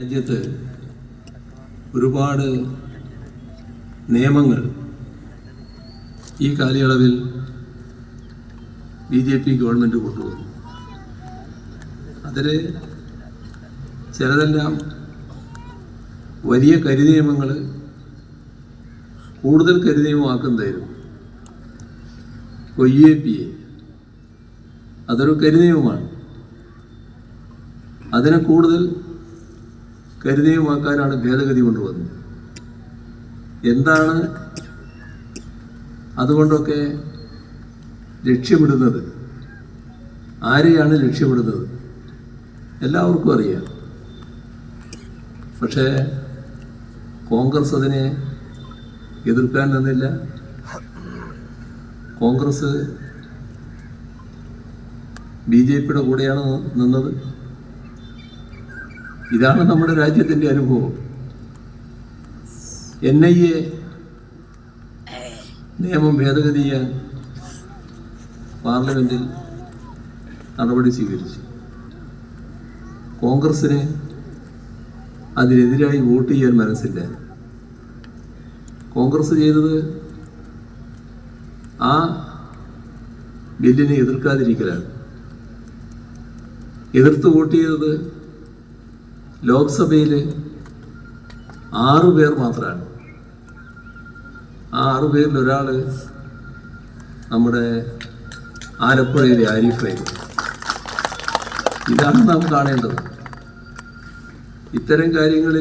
രാജ്യത്ത് ഒരുപാട് നിയമങ്ങൾ ഈ കാലയളവിൽ ബി ജെ പി ഗവൺമെന്റ് കൊണ്ടുവന്നു. അതിൽ ചിലതെല്ലാം വലിയ കരിനിയമങ്ങൾ കൂടുതൽ കരിനിയമമാക്കുന്നതായിരുന്നു. എ പി എ അതൊരു കരിനിയമമാണ്. അതിനെ കൂടുതൽ കരുതയുമാക്കാനാണ് ഭേദഗതി കൊണ്ടുവന്നത്. എന്താണ് അതുകൊണ്ടൊക്കെ ലക്ഷ്യമിടുന്നത്? ആരെയാണ് ലക്ഷ്യമിടുന്നത്? എല്ലാവർക്കും അറിയാം. പക്ഷേ കോൺഗ്രസ് അതിനെ എതിർക്കാൻ നിന്നില്ല. കോൺഗ്രസ് ബി ജെ പിയുടെ കൂടെയാണ് നിന്നത്. ഇതാണ് നമ്മുടെ രാജ്യത്തിന്റെ അനുഭവം. എൻ ഐ എ നിയമം ഭേദഗതി ചെയ്യാൻ പാർലമെന്റിൽ നടപടി സ്വീകരിച്ചു. കോൺഗ്രസ്സിന് അതിനെതിരായി വോട്ട് ചെയ്യാൻ മനസ്സില്ല. കോൺഗ്രസ് ചെയ്തത് ആ ബില്ലിനെ എതിർക്കാതിരിക്കലാണ്. എതിർത്ത് വോട്ട് ചെയ്തത് ലോക്സഭയിൽ ആറ് പേർ മാത്രമാണ് ആ ആറ് പേരിൽ ഒരാൾ നമ്മുടെ ആലപ്പുഴയിലെ ആരിഫായിരുന്നു ഇതാണ് നാം കാണേണ്ടത്. ഇത്തരം കാര്യങ്ങളിൽ